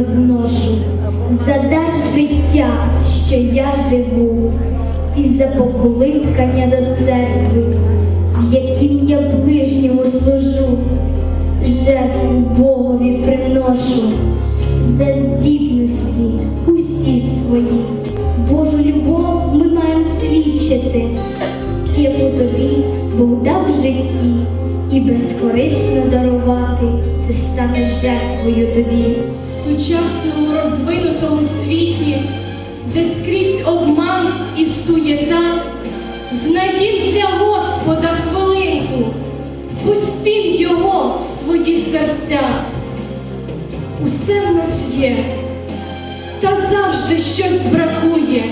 возношу, за дар життя, що я живу, і за покликання до церкви, в яким я ближньому служу, жертву Богові приношу, за здібності усі свої. Божу любов ми маємо свідчити, яку тобі Бог дав в житті, і безкорисно дарувати це стане жертвою тобі. Сучасному розвинутому світі, де скрізь обман і суєта, знайдіть для Господа хвилинку, впустіть Його в свої серця. Усе в нас є, та завжди щось бракує,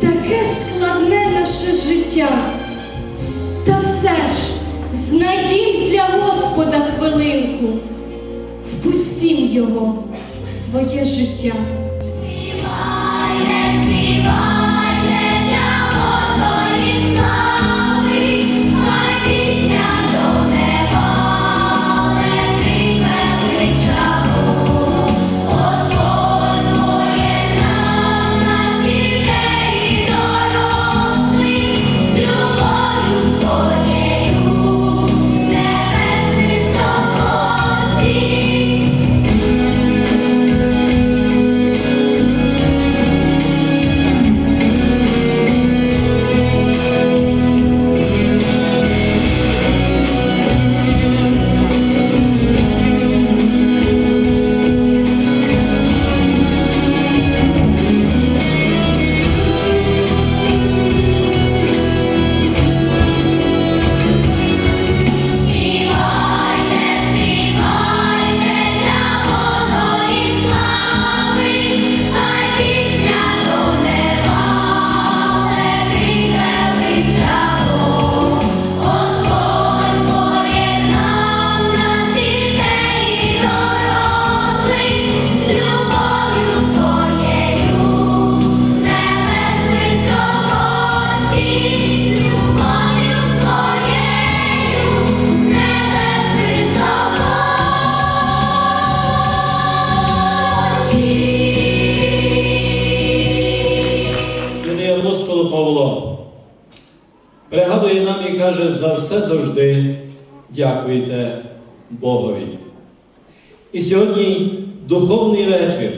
таке складне наше життя. Та все ж знайдім для Господа хвилинку впустім його своє життя. Каже, за все завжди дякуйте Богові. І сьогодні духовний вечір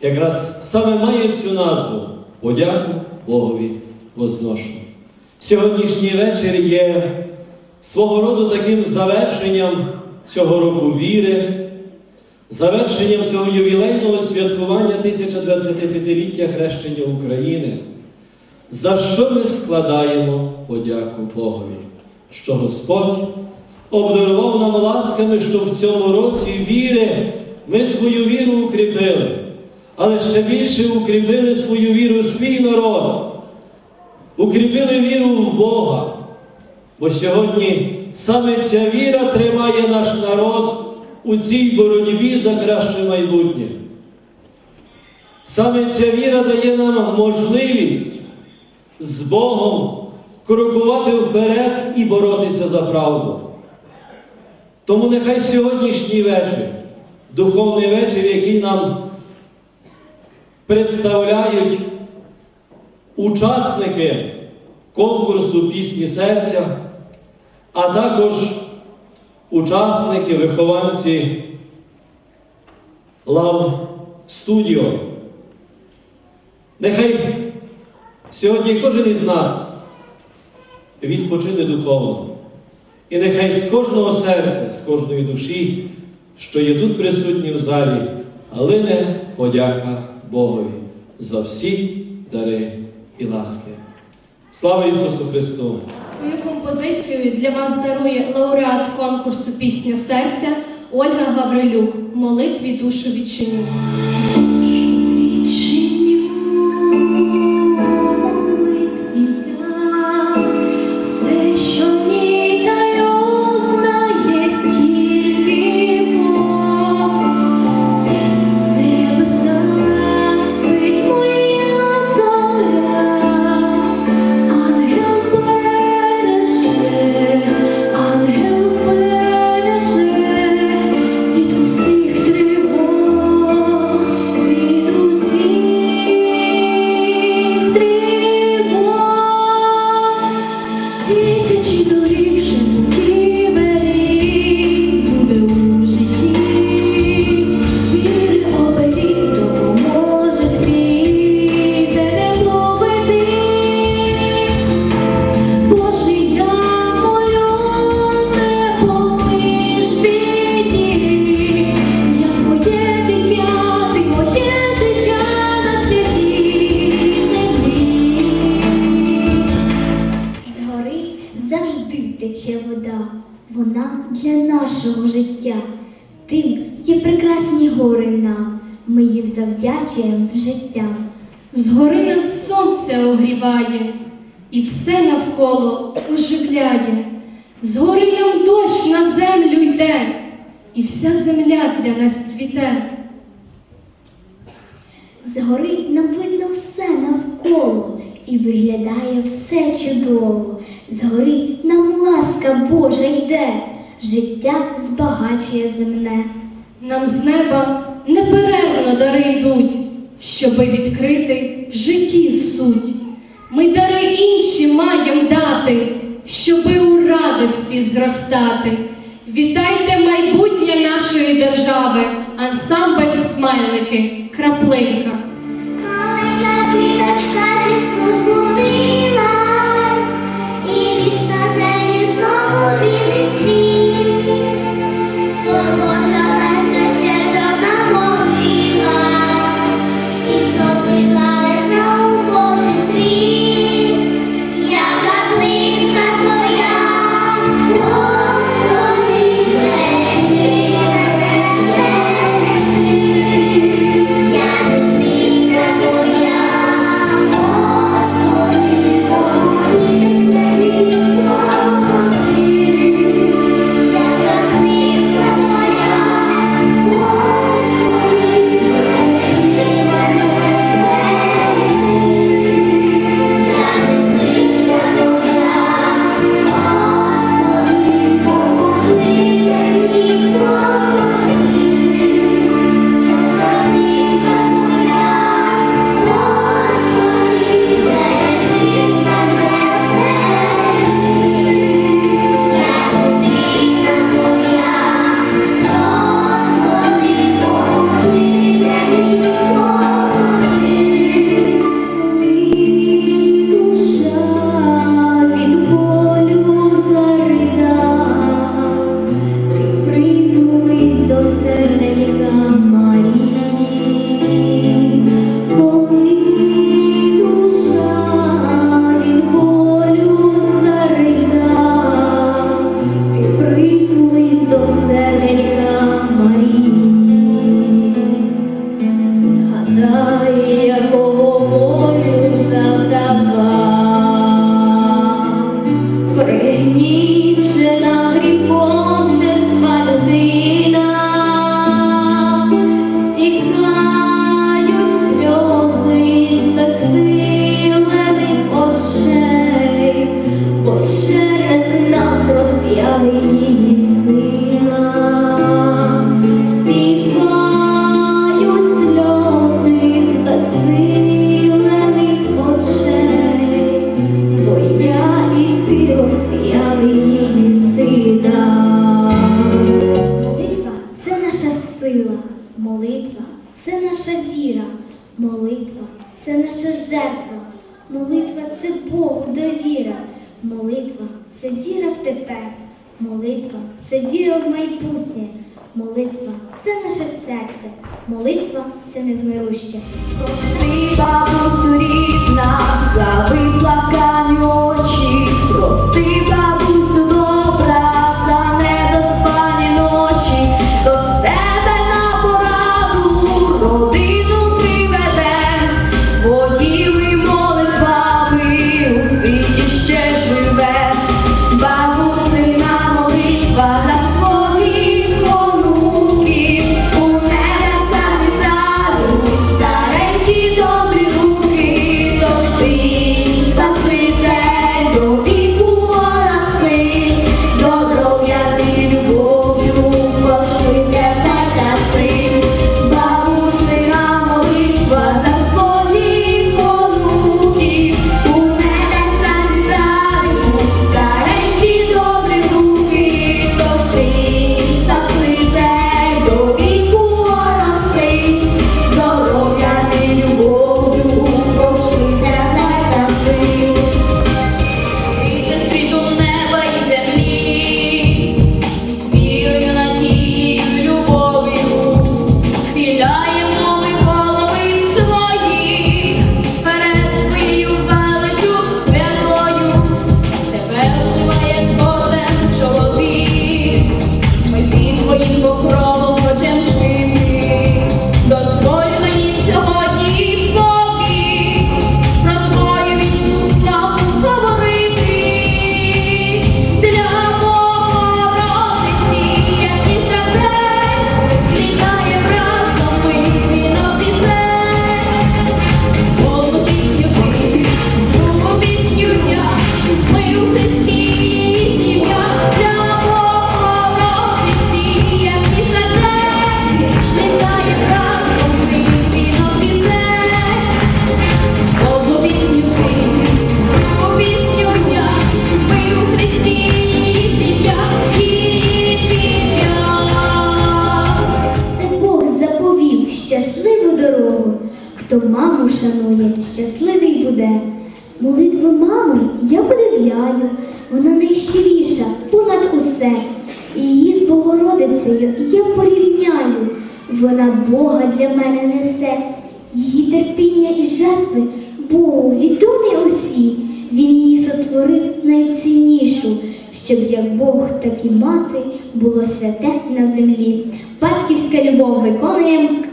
якраз саме має цю назву подяку Богові возношу. Сьогоднішній вечір є свого роду таким завершенням цього року віри, завершенням цього ювілейного святкування 1025-ліття хрещення України, за що ми складаємо подяку Богові, що Господь обдарував нам ласками, що в цьому році віри ми свою віру укріпили, але ще більше укріпили свою віру свій народ, укріпили віру в Бога. Бо сьогодні саме ця віра тримає наш народ у цій боротьбі за краще майбутнє. Саме ця віра дає нам можливість з Богом крокувати вперед і боротися за правду. Тому нехай сьогоднішній вечір, духовний вечір, який нам представляють учасники конкурсу пісні серця, а також учасники, вихованці Лав Студіо. Нехай сьогодні кожен із нас відпочине духовно. І нехай з кожного серця, з кожної душі, що є тут присутні в залі, глине подяка Богові за всі дари і ласки. Слава Ісусу Христу! Свою композицію для вас дарує лауреат конкурсу Пісня серця Ольга Гаврилюк. Молитві душу відчиню. і вся земля для нас цвіте. Згори нам видно все навколо і виглядає все чудово. Згори нам ласка Божа йде, життя збагачує земне. Нам з неба неперервно дари йдуть, щоби відкрити в житті суть. Ми дари інші маємо дати, щоби у радості зростати. Вітайте майбутнє нашої держави, ансамбль смайлики, краплинка. Маленька квіточка,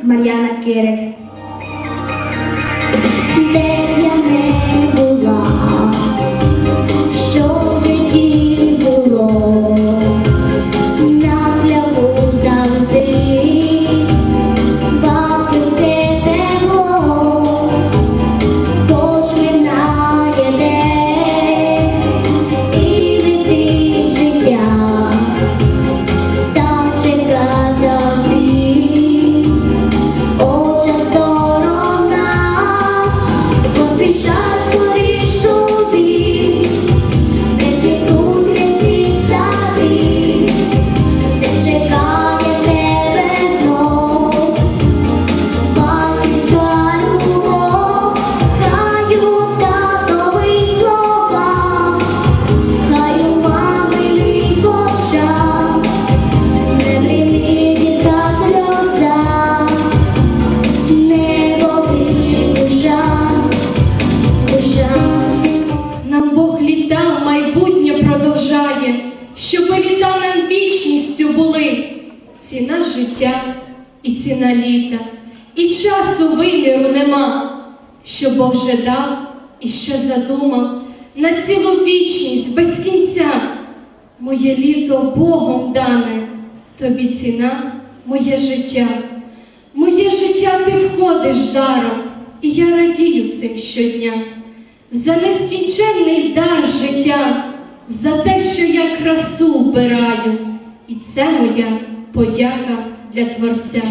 Mariana Kerek. Боже дав і ще задумав на цілу вічність без кінця. Моє літо Богом дане, тобі ціна, моє життя. Моє життя ти входиш даром, і я радію цим щодня. За нескінченний дар життя, за те, що я красу вбираю, і це моя подяка для Творця.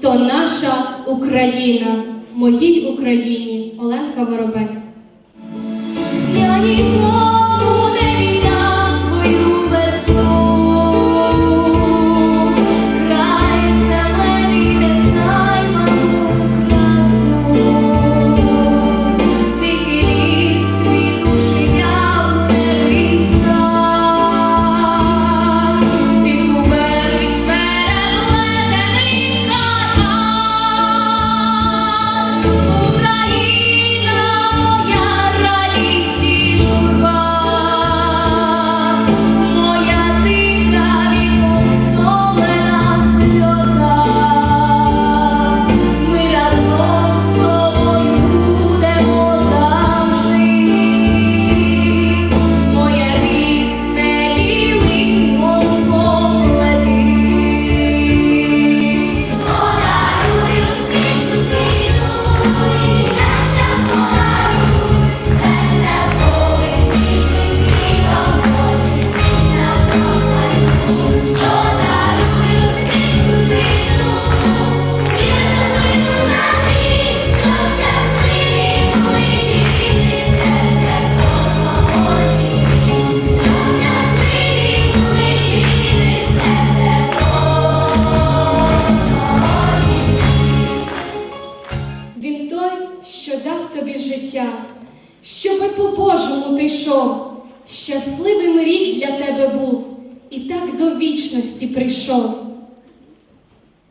То наша Україна, моїй Україні Оленка Воробець. Я нікому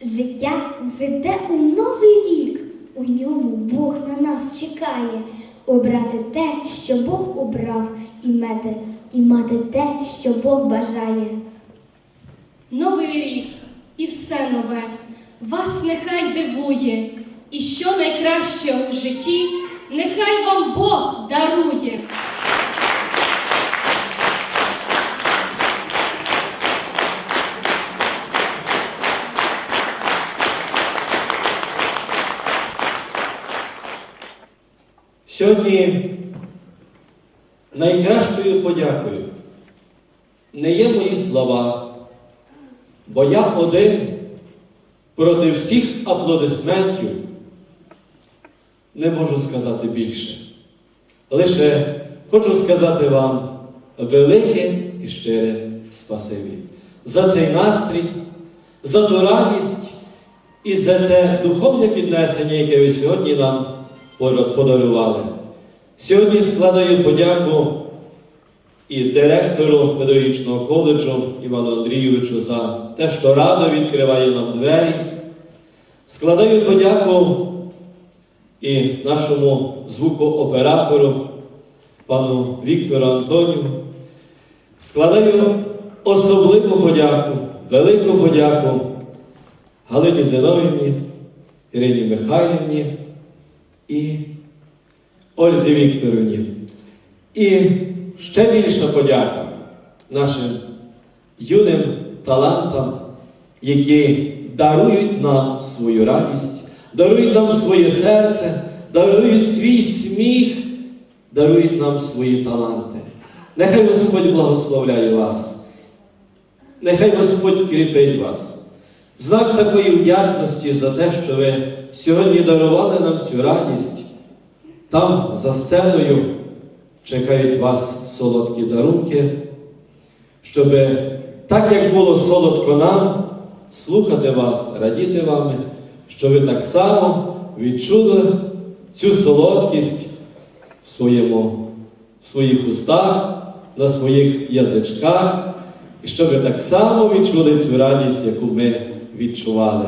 Життя веде у новий рік. У ньому Бог на нас чекає. Обрати те, що Бог обрав, і мати, і мати те, що Бог бажає. Новий рік і все нове вас нехай дивує, і що найкраще у житті, нехай вам Бог дарує. Сьогодні найкращою подякою не є мої слова, бо я один проти всіх аплодисментів не можу сказати більше. Лише хочу сказати вам велике і щире спасибі за цей настрій, за ту радість і за це духовне піднесення, яке ви сьогодні нам подарували. Сьогодні складаю подяку і директору педагогічного коледжу Івану Андрійовичу за те, що радо відкриває нам двері. Складаю подяку і нашому звукооператору, пану Віктору Антонію. Складаю особливу подяку, велику подяку Галині Зиновівні, Ірині Михайлівні і Ользі Вікторівні. І ще більша подяка нашим юним талантам, які дарують нам свою радість, дарують нам своє серце, дарують свій сміх, дарують нам свої таланти. Нехай Господь благословляє вас. Нехай Господь кріпить вас. В знак такої вдячності за те, що ви сьогодні дарували нам цю радість. Там, за сценою, чекають вас солодкі дарунки, щоб так, як було солодко нам, слухати вас, радіти вами, щоб ви так само відчули цю солодкість в, своєму, в своїх устах, на своїх язичках, і щоб ви так само відчули цю радість, яку ми відчували.